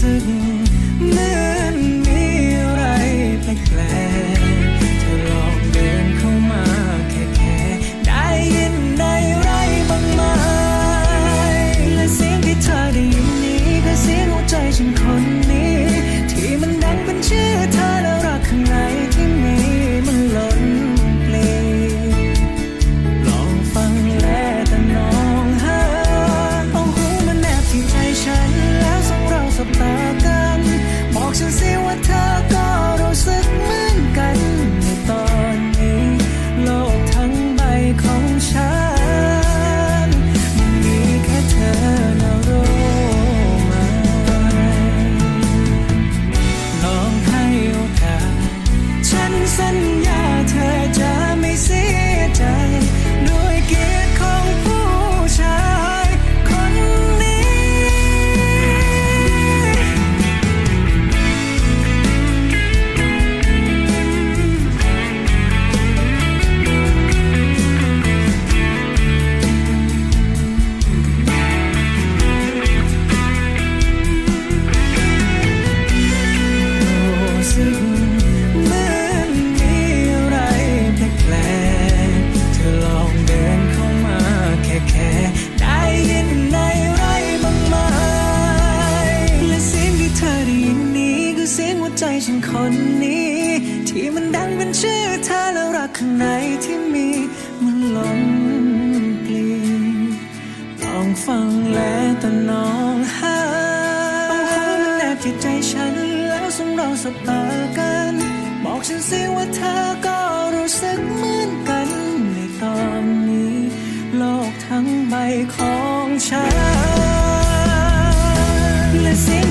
sitting sun yeah. ว่าใจฉันคนนี้ ที่มันดังเป็นชื่อเธอแล้วรักข้างในที่มีมันหลงกลีลองฟังแล้วแต่น้องหาต้องขอมันแนบจิตใจฉันแล้วส่งเราสบตากัน บอกฉันสิว่าเธอก็รู้สึกเหมือนกันในตอนนี้ โลกทั้งใบของฉันและเสียง